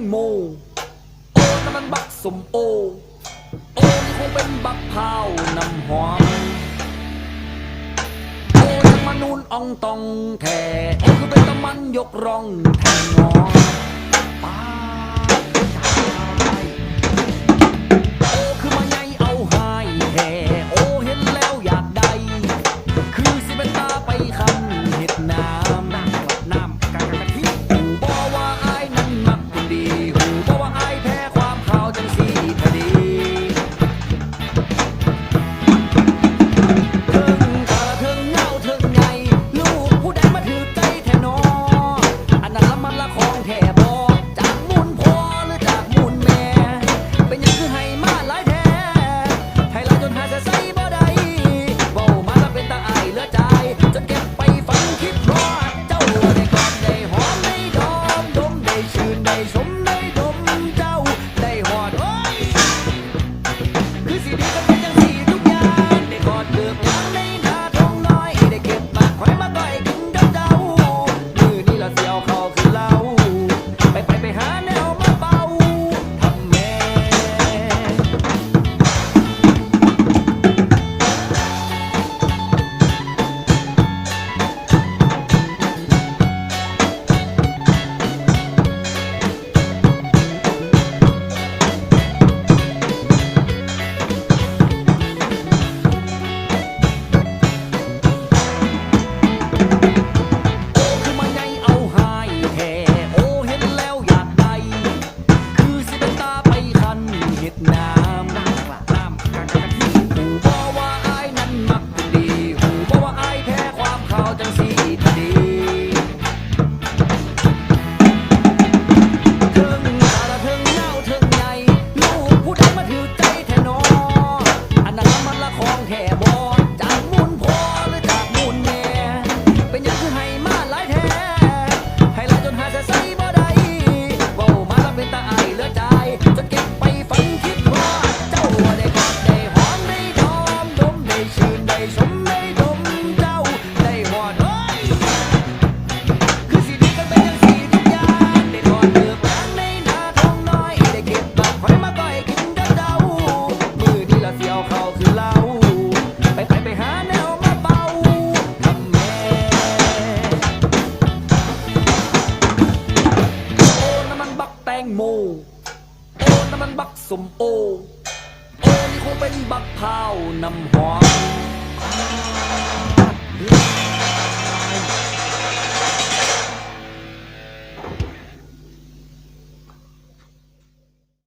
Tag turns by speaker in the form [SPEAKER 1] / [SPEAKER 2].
[SPEAKER 1] งโม โอ้นั่นมันบักสมโอ โอ้นี่คงเป็นบักพร้าวน้ำหอม โอ้ยังมานูนอองตองแท่โอ้คือเป็นตะมันยกร่องแทงงอ Hey, โม โอ้นั่นมันบักสมโอ โอ้นี่คงเป็นบักเร้าวนำหอม